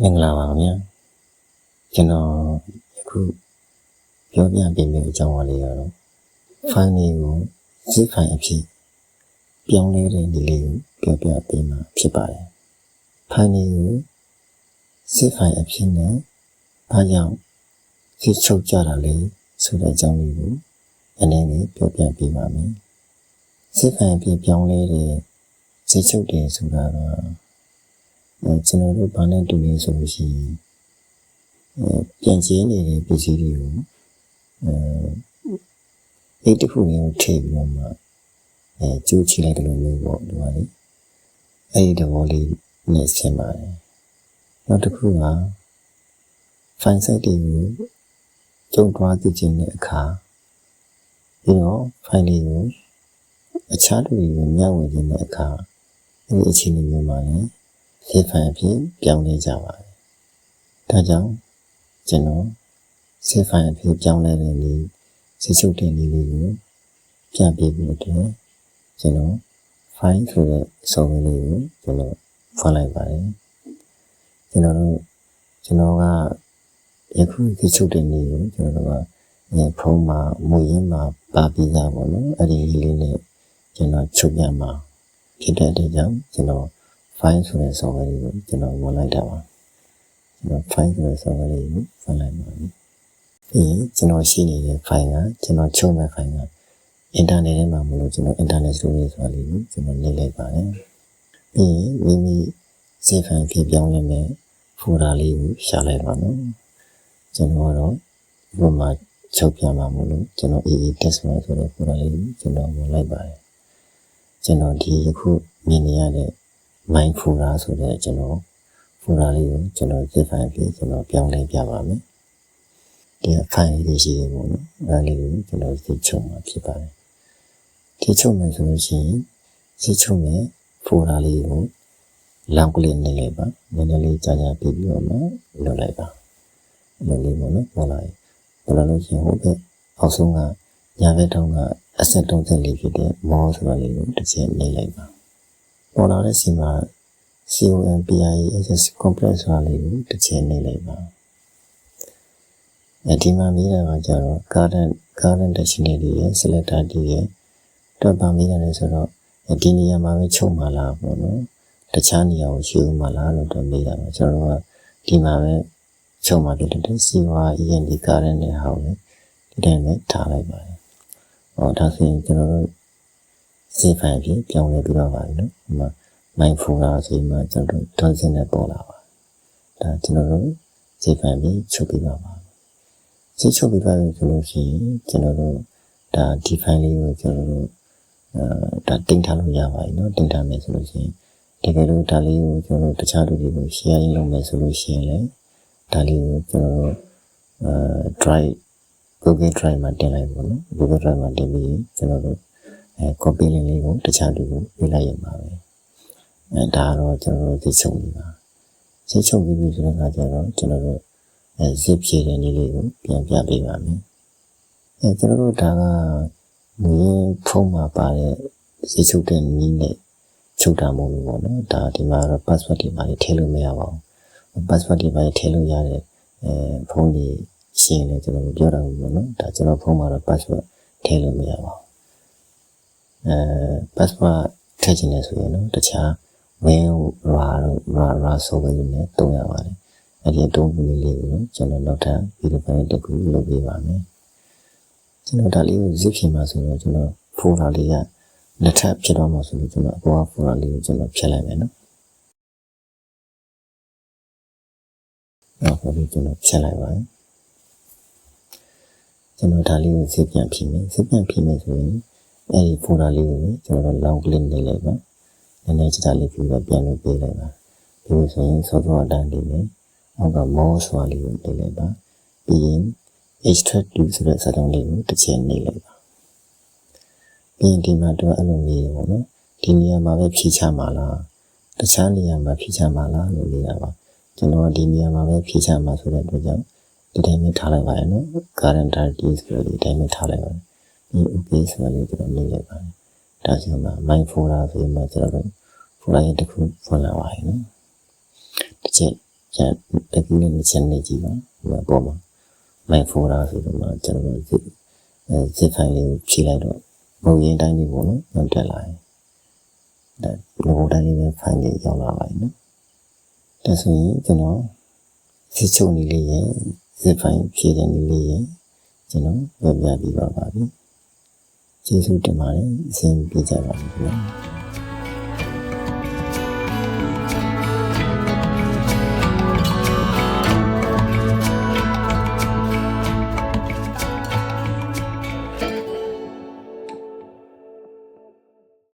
မင်္ဂလာပါခင်ဗျာကျွန်တော်အခုပြောပြပေးမယ့်အကြောင်းအရာလေးကတော့ file လေးကို zip file အဖြစ်ပြောင်းလဲတဲ့ဒီလေးကိုပြောပြပေးမှာဖြစ်ပါတယ် file လေးကို zip file အဖြစ်နဲ့ဘာကြောင့်ဖြစ်ချုပ်ကြတာလဲဆိုတဲ့အကြောင်းလေးကိုအနေနဲ့ပြောပြပေးပါမယ် zip file အဖြစ်ပြောင်းလဲတဲ့ဖြစ်ချုပ်တယ်ဆိုတာတော့ အဲကျွန်တော်တို့ဘာနဲ့တူလဲဆိုလို့ရှိရင်အဲပြန်ကျင်းနေတဲ့ပစ္စည်းတွေကိုအဲအိတ်တစ်ခုမျိုးထည့်ပြီးတော့မှအဲကျိုးချလိုက်တယ်လို့မျိုးပေါ့ဒီမှာလေအဲ့ဒီသဘောလေးနဲ့ဆင်ပါတယ်နောက်တစ်ခုက file set တွေကိုကျုံသွားသိခြင်းတဲ့အခါပြီးတော့ file လေးကိုအခြားလူတွေကိုမျှဝေခြင်းတဲ့အခါအဲ့ဒီအခြေအနေမျိုးမှာလည်း zip file အဖြစ်ပြောင်းလဲကြပါတယ်။ဒါကြောင့်ကျွန်တော် zip file အဖြစ်ပြောင်းလဲတဲ့နေ့စိတ်ချုပ်တဲ့နေ့လေးကိုပြပေးဖို့အတွက်ကျွန်တော် file ဆိုတဲ့ software လေးကိုကျွန်တော်ဖွင့်လိုက်ပါတယ်။ကျွန်တော်တို့ကျွန်တော်ကယခုစိတ်ချုပ်တဲ့နေ့ကိုကျွန်တော်တို့ကအဲဖုန်းမှာမူရင်းမှာပါပြီးသားပေါ့နော်။အဲ့ဒီလေးနဲ့ကျွန်တော်ချုပ်ပြမှာဖြစ်တဲ့အတွက်ကြောင့်ကျွန်တော် file ဆိုတဲ့ software လေးကိုကျွန်တော်ဝင်လိုက်တာပါကျွန်တော် file ဆိုတဲ့ software လေးကိုဝင်လိုက်ပါပြီပြီးရင်ကျွန်တော်ရှိနေတဲ့ file ကကျွန်တော်ချုပ်မဲ့ file က internet ထဲမှာမလို့ကျွန်တော် internet storage ဆိုတာလေးကိုကျွန်တော်နေလိုက်ပါတယ်ပြီးရင်မိမိ save file ဖြစ်ပြောင်းလဲမဲ့ folder လေးကိုရှာလိုက်ပါနော်ကျွန်တော်ကတော့ဒီမှာချုပ်ပြမှာမလို့ကျွန်တော် EE test မှာဆိုတဲ့ folder လေးကိုကျွန်တော်ဝင်လိုက်ပါတယ်ကျွန်တော်ဒီအခုမြင်နေရတဲ့ mind folder ဆိုတဲ့ကျွန်တော် folder လေးကိုကျွန်တော် zip file ဖြစ်ကျွန်တော်ပြောင်းလဲပြပါမယ်ဒီ file လေးရှိတယ်ပေါ့နော်အဲဒါလေးကိုကျွန်တော်သိချုပ်မှာဖြစ်ပါတယ်ဒီချုပ်မယ်ဆိုလို့ရှိရင်သိချုပ်မယ် folder လေးကိုလောက်ကလေးနေလိုက်ပါနည်းနည်းလေးကြာကြာပြီးပြီးတော့မှလုပ်လိုက်ပါလုပ်လေးပေါ့နော်ဟုတ်လားဘယ်လိုလို့ရှိရင်ဟုတ်ကဲ့အောက်ဆုံးကညာဘက်တောင်းကအဆက်34ဖြစ်တဲ့မောဆိုတာလေးကိုတစ်ချက်နေလိုက်ပါ ပေါ်လာတဲ့စီမှာ COMPIAS complex ဆိုတာလေးကိုတစ်ချက်နေလိုက်ပါအဲဒီမှာမိတာကကြတော့ current current dictionary ရဲ့ selector တည်းရဲ့တော့ပါမိတယ်ဆိုတော့ဒီနေရာမှာပဲချုပ်မှာလားပေါ့နော်တခြားနေရာကိုရှင်းမှာလားလို့တော့မေးတာပါကျွန်တော်ကဒီမှာပဲချုပ်မှာဖြစ်တဲ့ COREND current နဲ့ဟောင်းလေဒီတိုင်းပဲထားလိုက်ပါတယ်ဟောဒါဆိုရင်ကျွန်တော်တို့ safe ဖြစ်ပြောင်းလဲပြီးတော့ပါပြီနော်ဒီမှာ mindful ကဆိုမှကျွန်တော်တို့ toxin နဲ့ပေါ်လာပါဒါကျွန်တော်တို့ safe ဖြစ်ချုပ်ပြီးပါပါစစ်ချုပ်ပြီးပါပြီဆိုလို့ရှိရင်ကျွန်တော်တို့ဒါ define လေးကိုကျွန်တော်တို့အဲဒါတင်ထားလို့ရပါပြီနော်တင်ထားမယ်ဆိုလို့ရှိရင်တကယ်လို့ဒါလေးကိုကျွန်တော်တို့တခြားလူတွေကို sharing လုပ်မယ်ဆိုလို့ရှိရင်လည်းဒါလေးကိုကျွန်တော်တို့အဲ drive Google Drive မှာတင်လိုက်ပါတော့ Google Drive မှာတင်ပြီးကျွန်တော်တို့ အဲ copy link လေးကိုတခြားလူကိုပေးလိုက်ရမှာပဲအဲဒါတော့ကျွန်တော်တို့သိချုပ်နေပါသိချုပ်ပြီးပြီဆိုတဲ့အခါကျတော့ကျွန်တော်တို့အဲ zip ဖြည့်တဲ့နည်းလေးကိုပြန်ပြပေးပါမယ်အဲကျွန်တော်တို့ဒါကငွေဖုံးမှာပါတဲ့သိချုပ်တဲ့နည်းနဲ့ချုပ်တာမဟုတ်ဘူးပေါ့နော်ဒါဒီမှာတော့ password တွေပါထည့်လို့မရပါဘူး password တွေပါထည့်လို့ရတဲ့အဲဖုန်းကြီးရှင်းတယ်ကျွန်တော်ပြောတာဘူးပေါ့နော်ဒါကျွန်တော်ဖုန်းမှာတော့ password ထည့်လို့မရပါဘူး အဲ password ထည့်ခြင်းလဲဆိုရင်တော့တခြား win ra ra ra ဆိုပြီးလည်းတုံးရပါတယ်အဲ့ဒီတုံးပြီးလေးကိုကျွန်တော်နောက်ထပ်ဗီဒီယိုဖိုင်တစ်ခုလုပ်ပေးပါမယ်ကျွန်တော်ဒါလေးကို zip ပြင်မှာဆိုတော့ကျွန်တော် folder လေးကလက်ထပ်ဖြစ်တော့မှဆိုလို့ကျွန်တော်အပေါ်က folder လေးကိုကျွန်တော်ဖြတ်လိုက်မယ်နော်နောက်ပြီးကျွန်တော်ဖြတ်လိုက်ပါမယ်ကျွန်တော်ဒါလေးကို zip ပြန်ပြင်မယ် zip ပြန်ပြင်မယ်ဆိုရင် အဲ့ဒီ folder လေးကိုကျွန်တော် long click နေလိုက်ပါနည်းနည်းကြတာလေးပြီးတော့ပြန်လို့ပေးလိုက်ပါဒီလိုဆိုရင်စောစောအတိုင်းလေးပဲအောက်က more ဆိုတာလေးကိုပေးလိုက်ပါပြီးရင် extract to ဆိုတဲ့စာကြောင်းလေးကိုတစ်ချက်နှိပ်လိုက်ပါပြီးရင်ဒီမှာတော့အဲ့လိုမျိုးပေါ့နော်ဒီနေရာမှာပဲဖြည့်ချမှာလားတခြားနေရာမှာဖြည့်ချမှာလားလို့ပြောတာပါကျွန်တော်ဒီနေရာမှာပဲဖြည့်ချမှာဆိုတဲ့အတွက်ကြောင့်ဒီတိုင်းပဲထားလိုက်ပါရနော် current directory ဆိုတဲ့ဒီတိုင်းပဲထားလိုက်ပါ ပြီး okay ဆိုတဲ့ကျွန်တော်နှိပ်လိုက်ပါတယ်ဒါဆိုမှ my folder ဆိုမှကျွန်တော်တို့ folder တစ်ခုဖွင့်လာပါရင်နော်တစ်ချက်ကျန်တကူနဲ့တစ်ချက်နေကြည့်ပါဒီမှာပေါ်မှာမိုင်ဖိုရာဆိုတော့မှကျွန်တော်တို့အဲစစ်ဖိုင်လေးကိုဖြည့်လိုက်တော့မုံရင်တိုင်းလေးပေါ့နော်ရောက်တက်လာရင်ဒါလောတိုင်းလေးပဲဖိုင်လေးရောက်လာပါပြီနော်ဒါဆိုရင်ကျွန်တော်စစ်ချုံနေလေးရဲ့စစ်ဖိုင်ဖြည့်တဲ့နေလေးရဲ့ကျွန်တော်ပြပြပြီးပါပါပြီ ကျေးဇူးတင်ပါတယ်အစဉ်ပြေကြပါလိမ့်ခင်ဗျာ